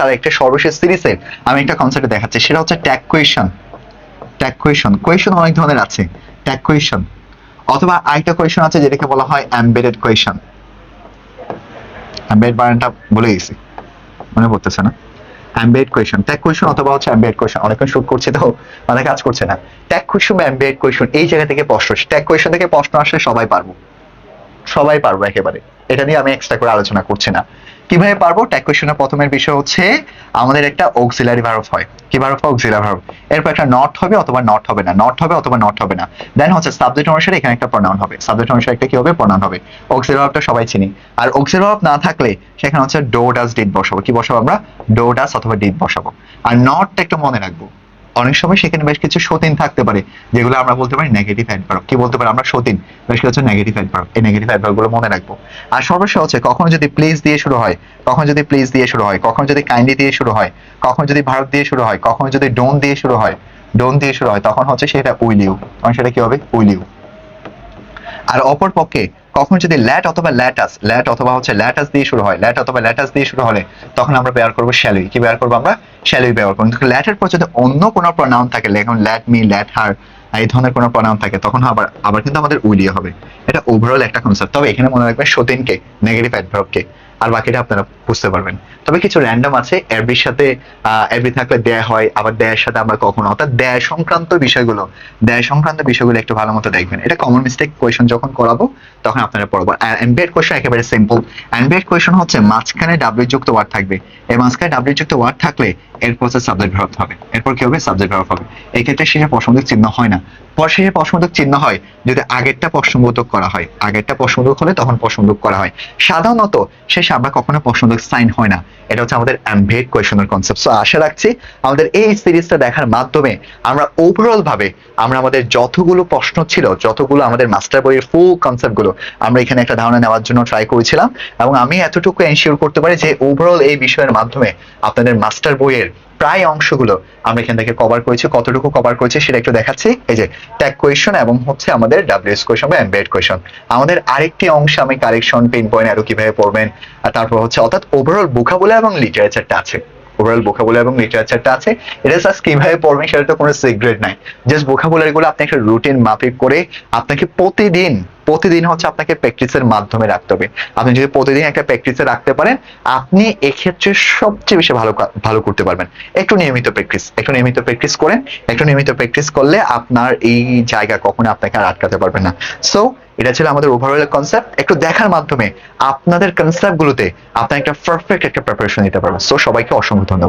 তার একটা সর্বশেষ সিরিজের আমি একটা কনসেপ্ট দেখাচ্ছি, সেটা হচ্ছে tag question tag question question অনেক ধরনের আছে। ট্যাগ কোয়েশন অথবা আরেকটা কোয়েশন আছে যেটাকে বলা হয় এমবেডেড কোয়েশন এমবেড বানানটা বলে গেছি। মনে পড়তেছে না? অ্যাম্বিয়েট কোয়েশন ট্যাগ কোয়েশন অথবা হচ্ছে অ্যাম্বিয়েট কোয়েশন অনেকক্ষণ শুট করছে তো মানে কাজ করছে না। ট্যাগ কোয়েশন বা অ্যাম্বিয়েট কোয়েশন এই জায়গা থেকে প্রশ্ন ট্যাগ কোয়েশন থেকে প্রশ্ন আসলে সবাই পারব। সবাই পারব একেবারে। এটা নিয়ে আমি এক্সট্রা করে আলোচনা করছি না। কীভাবে পারব? ট্যাগ কোয়েশনের প্রথমের বিষয় হচ্ছে, আমাদের একটা অক্সিলারি ভার্ব হয়। কি ভার্ব হয় অক্সিলারি ভার্ব এরপর একটা নট হবে অথবা নট হবে না। নট হবে অথবা নট হবে না। দেন হচ্ছে সাবজেক্ট অনুসারে এখানে একটা প্রনাউন হবে। সাবজেক্ট অনুসারে একটা কি হবে? প্রনাউন হবে। অক্সিলারি ভার্বটা সবাই চিনি। আর অক্সিলারি ভার্ব না থাকলে, সেখানে হচ্ছে ডো ডাস ডিড বসাবো। কি বসাবো আমরা? ডো ডাস অথবা ডিড বসাবো। আর নটটা একটু মনে রাখব। অনেক সময় সেখানে বেশ কিছু সতীন থাকতে পারে, যেগুলো আমরা বলতে পারি নেগেটিভ অ্যাডভার্ব কি বলতে পারি? আমরা সতীন, বেশ কিছু নেগেটিভ অ্যাডভার্ব এই নেগেটিভ অ্যাডভার্বগুলো মনে রাখব। আর সর্বশেষ হচ্ছে, কখনো যদি প্লিজ দিয়ে শুরু হয়, কখন যদি প্লিজ দিয়ে শুরু হয়, কখন যদি কাইন্ডলি দিয়ে শুরু হয়, কখন যদি ভারত দিয়ে শুরু হয়, কখন যদি ডোন দিয়ে শুরু হয় ডোন দিয়ে শুরু হয়, তখন হচ্ছে সেটা উইল ইউ তখন সেটা কি হবে? উইল ইউ আর অপর পক্ষে কখন যদি ল্যাট অথবা ল্যাটাস, ল্যাট অথবা হচ্ছে ল্যাটাস দিয়ে শুরু হয়, ল্যাট অথবা ল্যাটাস দিয়ে শুরু হলে তখন আমরা ব্যবহার করব শ্যালুই কি ব্যবহার করব আমরা? শ্যালুই ব্যবহার করব। কিন্তু ল্যাটের পর যদি অন্য কোনো প্রনাউন থাকে যেমন ল্যাট মি, ল্যাট হার, এই ধরনের কোনো প্রনাউন থাকে, তখন আবার আবার কিন্তু আমাদের উইলিয়ে হবে। এটা ওভারঅল একটা কনসেপ্ট তবে এখানে মনে রাখবেন সতীনকে নেগেটিভ অ্যাডভার্বকে আর বাকিটা আপনারা বুঝতে পারবেন। তবে কিছু র্যান্ডম আছে এভরির সাথে এভরি থাকলে দেয় হয়, আবার দেয়ের সাথে আমরা কখনো। অর্থাৎ দেয় সংক্রান্ত বিষয়গুলো, দেয় সংক্রান্ত বিষয়গুলো একটু ভালো মতো দেখবেন। এটা কমন মিস্টেক কোয়েশন যখন করাবো, তখন আপনারা পড়ব। আর এমবিএড কোয়েশন একেবারে সিম্পল এমবিএড কোয়েশন হচ্ছে মাঝখানে ডাব্লিউ যুক্ত ওয়ার্ড থাকবে। এই মাঝখানে ডাব্লিউ যুক্ত ওয়ার্ড থাকলে এরপর হচ্ছে সাবজেক্ট ভার্ব হবে। এরপর কি হবে? সাবজেক্ট ভার্ব হবে। এই ক্ষেত্রে শেষে প্রশ্নবোধক চিহ্ন হয় না। পর শেষে প্রশ্নবোধক চিহ্ন হয় যদি আগেরটা প্রশ্নবোধক করা হয়। আগেরটা প্রশ্নবোধক হলে তখন প্রশ্নবোধক করা হয়। সাধারণত শেষে আমরা কখনো পছন্দ সাইন হয় না। এটা হচ্ছে আমাদের অ্যাম্বেড কোয়েশনের কনসেপ্ট সো আশা রাখছি আমাদের এই সিরিজটা দেখার মাধ্যমে আমরা ওভারঅল ভাবে আমরা আমাদের যতগুলো প্রশ্ন ছিল, যতগুলো আমাদের মাস্টার বইয়ের ফুল কনসেপ্টগুলো আমরা এখানে একটা ধারণা নেওয়ার জন্য ট্রাই করেছিলাম এবং আমি এতটুকু এনশিওর করতে পারি যে ওভারঅল এই বিষয়ের মাধ্যমে আপনাদের মাস্টার বইয়ের প্রায় অংশগুলো আমরা এখান থেকে কভার করেছি। কতটুকু কভার করেছি সেটা একটু দেখাচ্ছি। এই যে ট্যাগ কোয়েশন এবং হচ্ছে আমাদের ডাব্লিউএস কোয়েশন বা এমবেড কোয়েশন আমাদের আরেকটি অংশ আমি কারেকশন পিন পয়েন্ট আরও কীভাবে পড়বেন, আর তারপর হচ্ছে অর্থাৎ ওভারঅল বোকাবুলা এবং লিটারেচারটা আছে। ওভারঅল বোকাবুলা এবং লিটারেচারটা আছে। এটা জাস্ট কীভাবে পড়বেন সেটা তো কোনো সিক্রেট নাই। জাস্ট বোকাবুলারি গুলো আপনি একটা রুটিন মাফিক করে আপনাকে প্রতিদিন প্রতিদিন হচ্ছে আপনাকে প্র্যাকটিসের মাধ্যমে রাখতে হবে। আপনি যদি প্রতিদিন একটা প্র্যাকটিসে রাখতে পারেন, আপনি এক্ষেত্রে সবচেয়ে বেশি ভালো ভালো করতে পারবেন। একটু নিয়মিত প্র্যাকটিস একটু নিয়মিত প্র্যাকটিস করেন, একটু নিয়মিত প্র্যাকটিস করলে আপনার এই জায়গা কখনো আপনাকে আর আটকাতে পারবেন না। সো এটা ছিল আমাদের ওভারঅল কনসেপ্ট একটু দেখার মাধ্যমে আপনাদের কনসেপ্ট গুলোতে আপনি একটা পারফেক্ট একটা প্রিপারেশন নিতে পারবেন। সো সবাইকে অসংখ্য ধন্যবাদ।